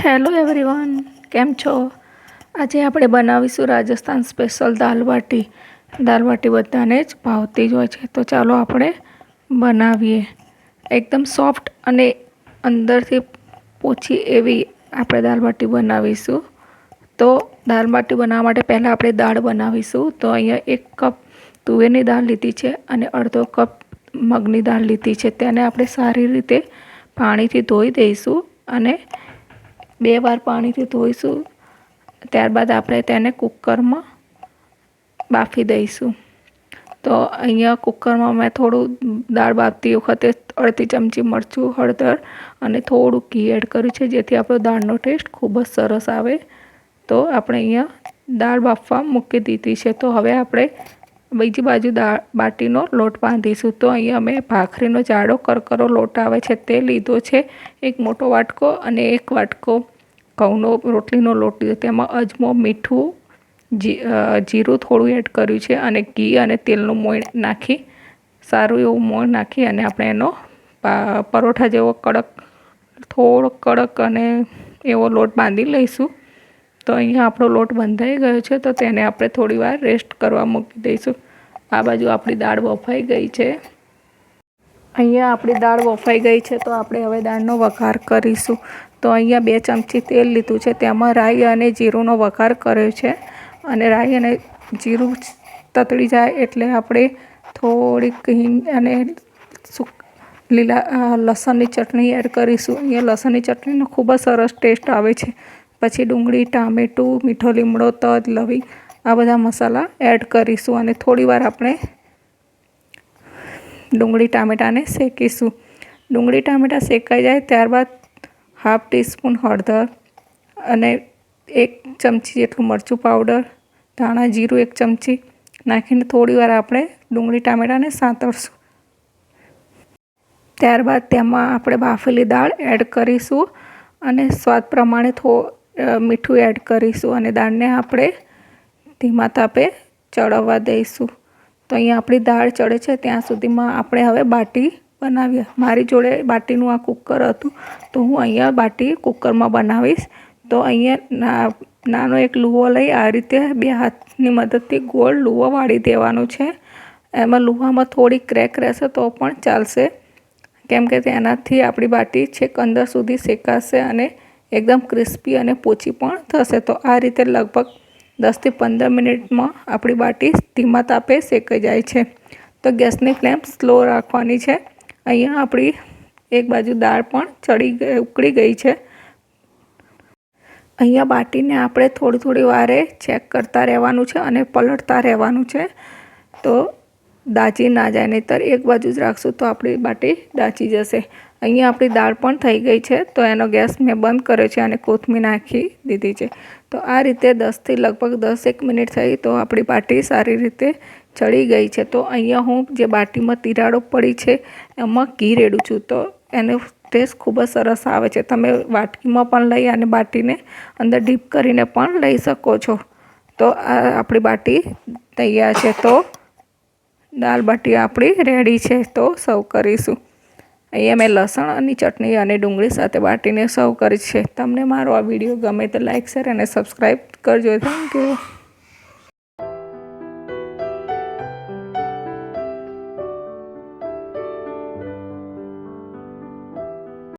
Hello everyone કેમ છો? આજે આપણે બનાવીશું રાજસ્થાન સ્પેશિયલ દાલ બાટી. દાલ બાટી બધાને જ ભાવતી જ હોય છે. તો ચાલો આપણે બનાવીએ. એકદમ સોફ્ટ અને અંદરથી પોચી એવી આપણે દાલ બાટી બનાવીશું. તો દાલ બાટી બનાવવા માટે પહેલાં આપણે દાળ બનાવીશું. તો અહીંયા એક કપ તુવેરની દાળ લીધી છે અને અડધો કપ મગની દાળ લીધી છે. તેને આપણે સારી રીતે પાણીથી ધોઈ દઈશું અને બે વાર પાણીથી ધોઈશું. ત્યારબાદ આપણે તેને કુકરમાં બાફી દઈશું. તો અહીંયા કુકરમાં મેં થોડું દાળ બાફતી વખતે અડધી ચમચી મરચું, હળદર અને થોડું ઘી એડ કર્યું છે, જેથી આપણો દાળનો ટેસ્ટ ખૂબ જ સરસ આવે. તો આપણે અહીંયા દાળ બાફવા મૂકી દીધી છે. તો હવે આપણે બીજી બાજુ દાળ બાટીનો લોટ બાંધીશું. તો અહીંયા મેં ભાખરીનો જાડો કરકરો લોટ આવે છે, તે લીધો છે. એક મોટો વાટકો અને એક વાટકો ઘઉંનો, રોટલીનો લોટ લીધો. તેમાં અજમો, મીઠું, જી જીરું થોડું એડ કર્યું છે અને ઘી અને તેલનું મોણ નાખી, સારું એવું મોણ નાખી અને આપણે એનો પરોઠા જેવો કડક, થોડો કડક અને એવો લોટ બાંધી લઈશું. તો અહીંયા આપણો લોટ બંધાઈ ગયો છે, તો તેને આપણે થોડી વાર રેસ્ટ કરવા મૂકી દઈશું. આ બાજુ આપણી દાળ બફાઈ ગઈ છે. અહીંયા આપણી દાળ વફાઈ ગઈ છે, તો આપણે હવે દાળનો વઘાર કરીશું. તો અહીંયા બે ચમચી તેલ લીધું છે, તેમાં રાઈ અને જીરુંનો વઘાર કર્યો છે. અને રાઈ અને જીરું તતડી જાય એટલે આપણે થોડીક હિંગ અને લીલા લસણની ચટણી એડ કરીશું. અહીંયા લસણની ચટણીનો ખૂબ જ સરસ ટેસ્ટ આવે છે. પછી ડુંગળી, ટામેટું, મીઠો લીમડો, તજ, લવિંગ આ બધા મસાલા એડ કરીશું. અને થોડીવાર આપણે ડુંગળી ટામેટાને શેકીશું. ડુંગળી ટામેટાં શેકાઈ જાય ત્યારબાદ હાફ ટીસ્પૂન હળદર અને એક ચમચી જેટલું મરચું પાવડર, ધાણા જીરું એક ચમચી નાખીને થોડીવાર આપણે ડુંગળી ટામેટાને સાંતળશું. ત્યારબાદ તેમાં આપણે બાફેલી દાળ એડ કરીશું અને સ્વાદ પ્રમાણે થો મીઠું એડ કરીશું અને દાળને આપણે ધીમા તાપે ચડવવા દઈશું. તો અહીંયા આપણી દાળ ચડે છે, ત્યાં સુધીમાં આપણે હવે બાટી બનાવીએ. મારી જોડે બાટીનું આ કુકર હતું, તો હું અહીંયા બાટી કુકરમાં બનાવીશ. તો અહીંયા નાનો એક લુવો લઈ આ રીતે બે હાથની મદદથી ગોળ લુવો વાળી દેવાનો છે. એમાં લુહામાં થોડી ક્રેક રહેશે તો પણ ચાલશે. કેમ કે તેનાથી આપણી બાટી છેક અંદર સુધી શેકાશે અને એકદમ ક્રિસ્પી અને પોચી પણ થશે. તો આ રીતે લગભગ દસથી પંદર મિનિટમાં આપણી બાટી ધીમા તાપે શેકાઈ જાય છે. તો ગેસની ફ્લેમ સ્લો રાખવાની છે. અહીંયા આપણી એક બાજુ દાળ પણ ચડી ઉકળી ગઈ છે. અહીંયા બાટીને આપણે થોડી થોડી વારે ચેક કરતા રહેવાનું છે અને પલટતા રહેવાનું છે. તો દાચી ના જાય, નહીંતર એક બાજુ જ રાખશું તો આપણી બાટી દાચી જશે. અહીંયા આપણી દાળ પણ થઈ ગઈ છે, તો એનો ગેસ મેં બંધ કર્યો છે અને કોથમીર નાખી દીધી છે. તો આ રીતે દસથી લગભગ દસ એક મિનિટ થઈ તો આપણી બાટી સારી રીતે ચડી ગઈ છે. તો અહીંયા હું જે બાટીમાં તિરાડો પડી છે, એમાં ઘી રેડું છું. તો એનો ટેસ્ટ ખૂબ જ સરસ આવે છે. તમે વાટકીમાં પણ લઈ અને બાટીને અંદર ડીપ કરીને પણ લઈ શકો છો. તો આ આપણી બાટી તૈયાર છે. તો દાલ બાટી આપણી રેડી છે તો સર્વ કરીશું. અહીંયા મેં લસણની ચટણી અને ડુંગળી સાથે બાટીને સર્વ કરી છે. તમને મારો આ વીડિયો ગમે તો લાઇક શેર અને સબસ્ક્રાઈબ કરજો. Thank you